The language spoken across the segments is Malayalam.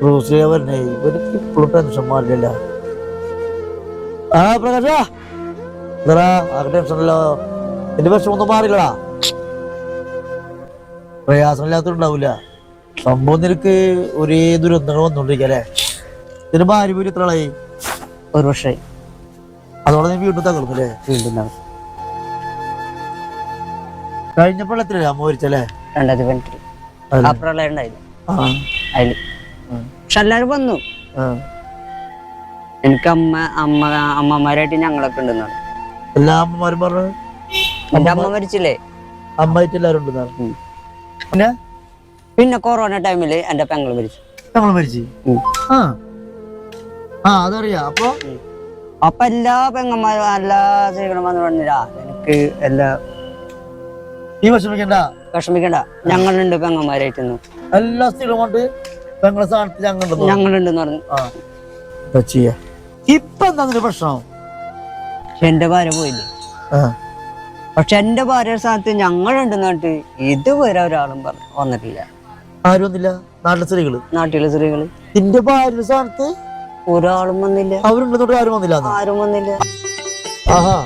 പറഞ്ഞേ ഇവർക്ക് ഇപ്പോഴും ടെൻഷൻ മാറില്ല ആ പ്രകാശ. എന്താ ആ ടെൻഷനല്ലോ എന്റെ മാറില്ലടാ. പ്രയാസമില്ലാത്തതുണ്ടാവില്ല സംഭവം നിനക്ക് ഒരേ ദുരന്തങ്ങൾ വന്നോണ്ടിരിക്കല്ലേ ഇതിന് ഭാര്യ പോലും ഇത്രളായി ഒരു വർഷമായി അതോടെ നീ വീണ്ടും തകർന്നു അല്ലേ? വീണ്ടും നടന്നു. കഴിഞ്ഞപ്പോൾ എത്രയാ അമ്മ മരിച്ചല്ലേ? രണ്ടായിരത്തി പതിനെട്ടിൽ ആ പ്രളയം ഉണ്ടായിരുന്നു പക്ഷെ എല്ലാവരും വന്നു. എനിക്ക് അമ്മ അമ്മ അമ്മമാരായിട്ട് ഞങ്ങളൊക്കെ ഉണ്ടെന്നാണ് എല്ലാ അമ്മമാരും പറഞ്ഞു? എന്റെ അമ്മ മരിച്ചില്ലേ? അമ്മായിട്ട് എല്ലാവരും ഉണ്ടെന്നാണ് പിന്നെ? പിന്നെ കൊറോണ ടൈമിൽ എന്റെ പെങ്ങൾ മരിച്ചു. മരിച്ചു. ആ. ആ അതറിയാം. അപ്പൊ? അപ്പൊ എല്ലാ പെങ്ങന്മാരും എല്ലാ സ്ത്രീകളും വന്ന് പറഞ്ഞില്ല. എനിക്ക് എല്ലാ ഈ വിഷമിക്കണ്ട. വിഷമിക്കണ്ട. ഞങ്ങളുണ്ട് പെങ്ങന്മാരായിട്ട് എല്ലാ സ്ത്രീകളും കൊണ്ട് പെങ്ങളെ സ്ഥാനത്ത് ഞങ്ങൾ ഞങ്ങളുണ്ടെന്ന് പറഞ്ഞു. ആ. എന്താ ചെയ്യാ? ഇപ്പൊ എന്താ നിന്റെ പ്രശ്നം? പക്ഷെ എന്റെ ഭാര്യ പോയില്ലേ? പക്ഷെ എന്റെ ഭാര്യ സ്ഥാനത്ത് ഞങ്ങളുണ്ടെന്ന് പറഞ്ഞിട്ട് ഇതുവരെ ഒരാളും പറഞ്ഞു വന്നിട്ടില്ല. ആരും ഒന്നില്ല നാട്ടിലെ സ്ത്രീകൾ? നാട്ടിലെ സ്ത്രീകൾ. നിന്റെ ഭാര്യ സ്ഥാനത്ത് ഒരാളും വന്നില്ല. അവരുണ്ടെന്നോട്ട് ആരും വന്നില്ല ആരും വന്നില്ല. ആഹാ.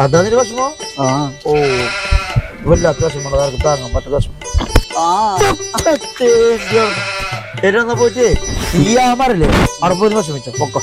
അതാ നിന്റെ വിഷമോ ആ. ഓ. വല്ലാത്ത അത്യാവശ്യം ആർക്കും താങ്ങാൻ ആ. എന്നാ പോയിട്ട് ഈ ആമാരല്ലേ? അവിടെ പോയി വിഷമിച്ചോ. പൊക്കോ.